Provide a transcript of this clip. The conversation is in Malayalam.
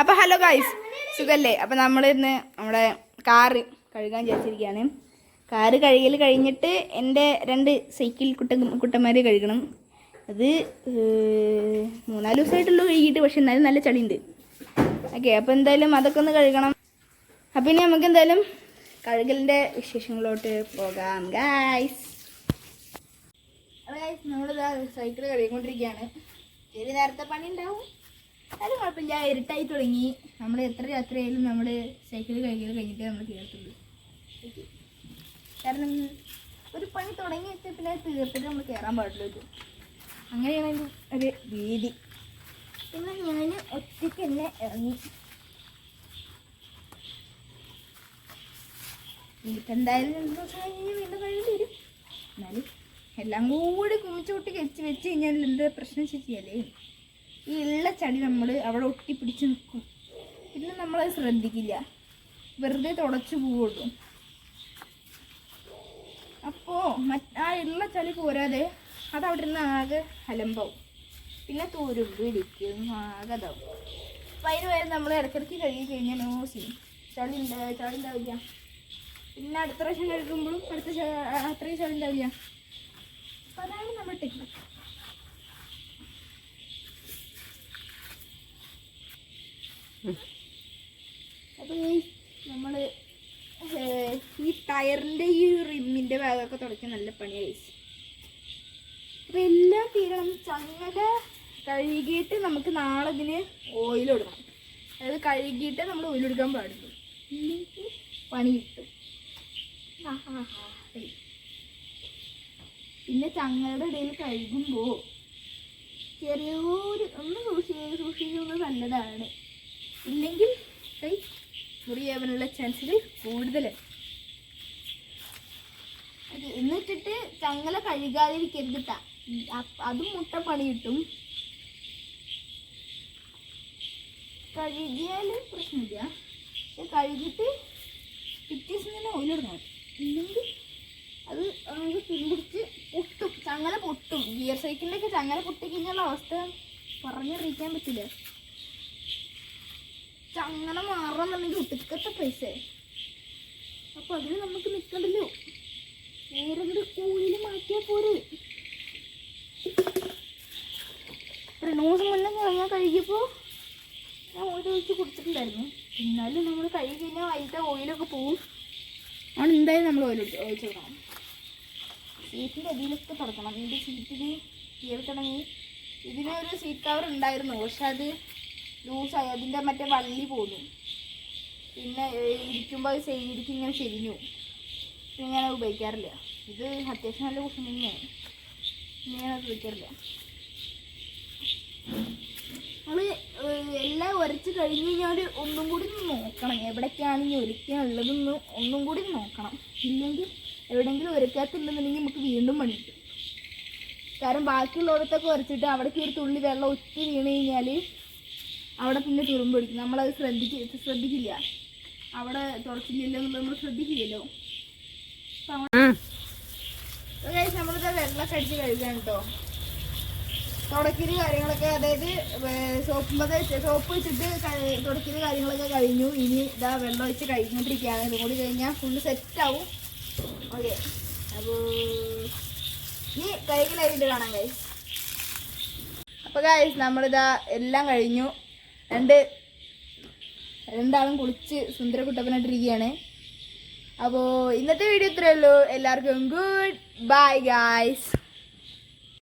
അപ്പൊ ഹലോ ഗായ്സ് സുഖല്ലേ? അപ്പൊ നമ്മൾ ഇന്ന് നമ്മുടെ കാറ് കഴുകാൻ വിചാരിച്ചിരിക്കുകയാണ്. കാറ് കഴുകൽ കഴിഞ്ഞിട്ട് എന്റെ രണ്ട് സൈക്കിൾ കുട്ട കുട്ടന്മാർ കഴുകണം. അത് മൂന്നാൽ ദിവസമായിട്ടുള്ളൂ കഴുകിയിട്ട് പക്ഷെ എന്നാലും നല്ല ചളിയുണ്ട്. ഓക്കെ അപ്പോൾ എന്തായാലും അതൊക്കെ ഒന്ന് കഴുകണം. അപ്പം ഇനി നമുക്ക് എന്തായാലും കഴുകലിന്റെ വിശേഷങ്ങളിലോട്ട് പോകാം ഗായ്സ് നമ്മളിതാ സൈക്കിൾ കഴുകിക്കൊണ്ടിരിക്കുകയാണ്. ഇത് നേരത്തെ പണി ഉണ്ടാവും എന്നാലും കുഴപ്പമില്ല ഇരുട്ടായി തുടങ്ങി. നമ്മൾ എത്ര രാത്രിയായാലും നമ്മൾ സൈക്കിൾ കഴുകൽ കഴിഞ്ഞിട്ടേ നമ്മൾ തീർത്തുള്ളൂ കാരണം ഒരു പണി തുടങ്ങി വെച്ച പിന്നെ തീർത്തിട്ട് നമ്മൾ കയറാൻ പാടില്ല ഇത് അങ്ങനെയാണ് ഒരു രീതി. പിന്നെ ഞാൻ ഒറ്റയ്ക്ക് തന്നെ ഇറങ്ങി. ഇനിയിപ്പോൾ എന്തായാലും ദിവസം കഴിഞ്ഞ് വീണ്ടും കഴിയും വരും. എന്നാലും എല്ലാം കൂടി കുമിച്ചുകൂട്ടി കൂട്ടി വെച്ച് വെച്ച് കഴിഞ്ഞാൽ എന്ത് പ്രശ്നം ചെയ്യാലേ ഈ ഉള്ള ചെടി നമ്മൾ അവിടെ ഒട്ടിപ്പിടിച്ച് നിൽക്കും പിന്നെ നമ്മളത് ശ്രദ്ധിക്കില്ല. വെറുതെ തുടച്ചു പോവുള്ളൂ. അപ്പോൾ മറ്റ് ആ ഉള്ള ചളി പോരാതെ അത് അവിടെ നിന്ന് ആകെ അലമ്പാവും. പിന്നെ തോരും ഇടിക്കും ആകെ ഇതാവും. അപ്പം അതിന് നമ്മൾ ഇടയ്ക്കിടയ്ക്ക് കഴുകി കഴിഞ്ഞാൽ നോ സീൻ ചളി ഉണ്ടാവുക ചളി ഉണ്ടാവില്ല പിന്നെ അടുത്ത പ്രാവശ്യം കഴുകുമ്പോഴും അടുത്ത അത്രയും ചളി ഉണ്ടാവില്ല അപ്പം അതാണ് നമ്മുടെ ടെക്നിക്ക് അപ്പോൾ നമ്മൾ ഈ ടയറിന്റെ ഈ റിമ്മിന്റെ ഭാഗമൊക്കെ തുടയ്ക്കാൻ നല്ല പണിയായി. അപ്പോൾ എല്ലാം തീരണം. ചങ്ങല കഴുകിയിട്ട് നമുക്ക് നാളെ ഇതിന് ഓയിൽ ഇടണം. അതായത് കഴുകിയിട്ട് നമ്മൾ ഓയിൽ എടുക്കാൻ പാടുള്ളൂ. പണി കിട്ടും. പിന്നെ ചങ്ങലയുടെ ഇടയിൽ കഴുകുമ്പോൾ ചെറിയൊരു ഒന്ന് സൂക്ഷി സൂക്ഷിക്കുന്നത് നല്ലതാണ്. ഇല്ലെങ്കിൽ കൈ മുറിയാവാനുള്ള ചാൻസുകൾ കൂടുതൽ എന്നിട്ടിട്ട് ചങ്ങല കഴുകാതിരിക്കരുത് അതും മുട്ട പണി കഴുകിയാൽ പ്രശ്നമില്ല. പക്ഷെ കഴുകിയിട്ട് പിറ്റേ തന്നെ ഓയിലിടണം ഇല്ലെങ്കിൽ അത് നമുക്ക് പിന്പിടിച്ച് പൊട്ടും. ചങ്ങല പൊട്ടും. ഗിയർ സൈക്കിളിലൊക്കെ ചങ്ങല പൊട്ടിക്കഴിഞ്ഞുള്ള അവസ്ഥ പറഞ്ഞറിയിക്കാൻ പറ്റില്ല. ചങ്ങല മാറണമെന്നുണ്ടെങ്കിൽ ഒട്ടുക്കത്തെ പൈസ. അപ്പൊ അതിന് നമുക്ക് നിൽക്കണ്ടല്ലോ നേരെ കൂലി കൂലിൽ മാറ്റിയാൽ പോരെ രണ്ട് മുന്നേ ഞാൻ കഴുകിയപ്പോൾ ഞാൻ ഓയിൽ ഒഴിച്ച് കുടിച്ചിട്ടുണ്ടായിരുന്നു. എന്നാലും നമ്മൾ കഴുകി കഴിഞ്ഞാൽ അതിന്റെ ഓയിലൊക്കെ പോവും. ആണ് എന്തായാലും നമ്മൾ ഓയിൽ ഒഴിച്ച് കൊടുക്കണം. സീറ്റിന്റെ അടിയിലൊക്കെ തുടക്കണം. ഇതിന്റെ സീറ്റിൽ കീറിക്കണമെങ്കിൽ ഇതിനൊരു സീറ്റ് കവർ ഉണ്ടായിരുന്നു. പക്ഷെ അത് ലൂസായി. അതിന്റെ മറ്റേ വള്ളി പോന്നു. പിന്നെ ഇരിക്കുമ്പോൾ സൈഡിലേക്ക് ഇങ്ങനെ ചെരിഞ്ഞു. പിന്നെ ഞാൻ ഉപയോഗിക്കാറില്ല. ഇത് അത്യാവശ്യം നല്ല കുഷൻ തന്നെയാണ് ഞാൻ ഉപയോഗിക്കാറില്ല. നമ്മൾ എല്ലാം ഉരച്ച് കഴിഞ്ഞ് കഴിഞ്ഞാൽ ഒന്നും കൂടി നോക്കണം. എവിടേക്കാണ് ഒരുക്കാൻ ഉള്ളതെന്ന് ഒന്നും കൂടി നോക്കണം. ഇല്ലെങ്കിൽ എവിടെയെങ്കിലും ഒരുക്കാത്തുണ്ടെന്നുണ്ടെങ്കിൽ നമുക്ക് വീണ്ടും പണി കിട്ടും. കാരണം ബാക്കിയുള്ളവരത്തൊക്കെ ഉരച്ചിട്ട് അവിടേക്ക് ഒരു തുള്ളി വെള്ളം ഒത്തി വീണ് കഴിഞ്ഞാൽ അവിടെ പിന്നെ തുറുമ്പ് പിടിക്കും. നമ്മളത് ശ്രദ്ധിക്ക ശ്രദ്ധിക്കില്ല. അവിടെ തുറച്ചില്ലല്ലോ എന്നുള്ളത് നമ്മൾ ശ്രദ്ധിക്കില്ലല്ലോ. നമ്മളിത് വെള്ളമൊക്കെ അടിച്ച് കഴുകാൻ കേട്ടോ തുടക്കൽ കാര്യങ്ങളൊക്കെ അതായത് സോപ്പുമ്പത് സോപ്പ് വെച്ചിട്ട് തുടക്കൽ കാര്യങ്ങളൊക്കെ കഴിഞ്ഞു. ഇനി ഇതാ വെള്ളം ഒഴിച്ച് കഴിഞ്ഞോണ്ടിരിക്കുകയാണ് ഇതും കൂടി കഴിഞ്ഞാൽ ഫുള്ള് സെറ്റാവും ഓക്കെ. അപ്പോൾ ഇനി കൈകളായിട്ട് കാണാം കഴിയും അപ്പോൾ ഗൈസ് നമ്മളിതാ എല്ലാം കഴിഞ്ഞു. രണ്ട് രണ്ടാളും കുളിച്ച് സുന്ദര കുട്ടപ്പനായിട്ടിരിക്കുകയാണ് അപ്പോൾ ഇന്നത്തെ വീഡിയോ ഇത്രയേ ഉള്ളൂ. എല്ലാവർക്കും ഗുഡ് ബൈ ഗായ്സ്